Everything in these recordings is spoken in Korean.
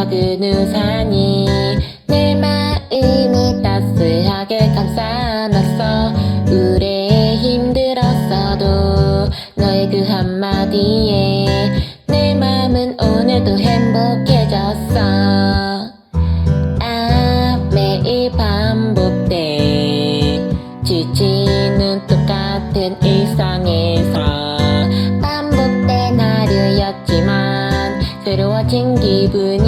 작은 우산이 내 마음이 따스하게 감싸놨어. 우레 힘들었어도 너의 그 한마디에 내 맘은 오늘도 행복해졌어. 아 매일 반복돼 지치는 똑같은 일상에서. 반복된 하루였지만 새로워진 기분이야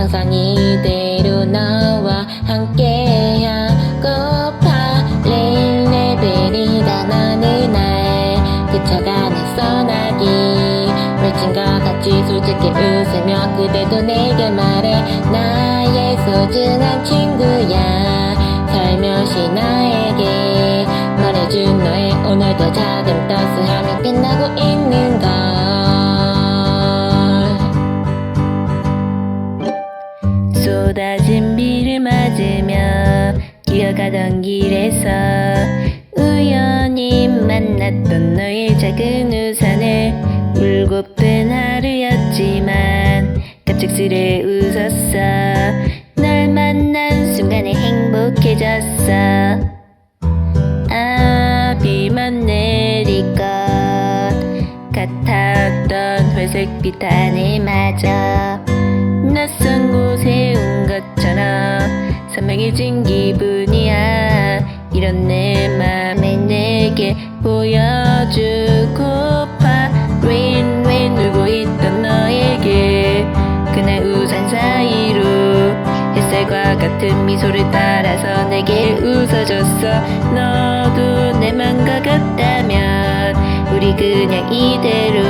항상 이대로 너와 함께 하고파 릴레벨이란 어느 날 그쳐가는 소나기 외친 것 같이 솔직히 웃으며 그대도 내게 말해 나의 소중한 친구야 살며시 나에게 말해준 너의 오늘도 작은 따스함이 빛나고 있는 걸 쏟아진 비를 맞으며 기어가던 길에서 우연히 만났던 너의 작은 우산을 울고픈 하루였지만 갑작스레 웃었어. 널 만난 순간에 행복해졌어. 아 비만 내릴 것 같았던 회색빛 하늘마저 낯선 곳에 온 것처럼 선명해진 기분이야. 이런 내 맘을 내게 보여주고파 윈윈 울고 있던 너에게 그날 우산 사이로 햇살과 같은 미소를 따라서 내게 웃어줬어. 너도 내 맘과 같다면 우리 그냥 이대로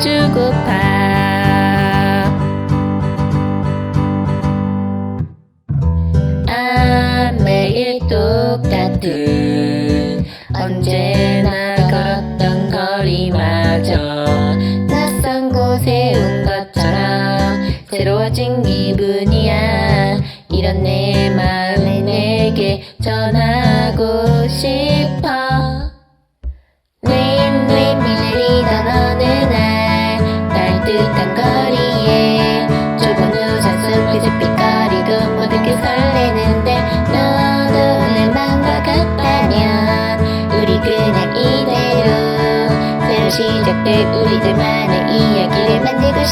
주고파. 아 매일 똑같은 언제나 걸었던 거리마저 낯선 곳에 온 것처럼 새로워진 기분이야. 이런 내 마음을 내게 전하고 싶어 모두게 설레는데 너도 내 맘과 같다면 우리 그냥 이대로 새로 시작될 우리들만의 이야기를 만들고 걸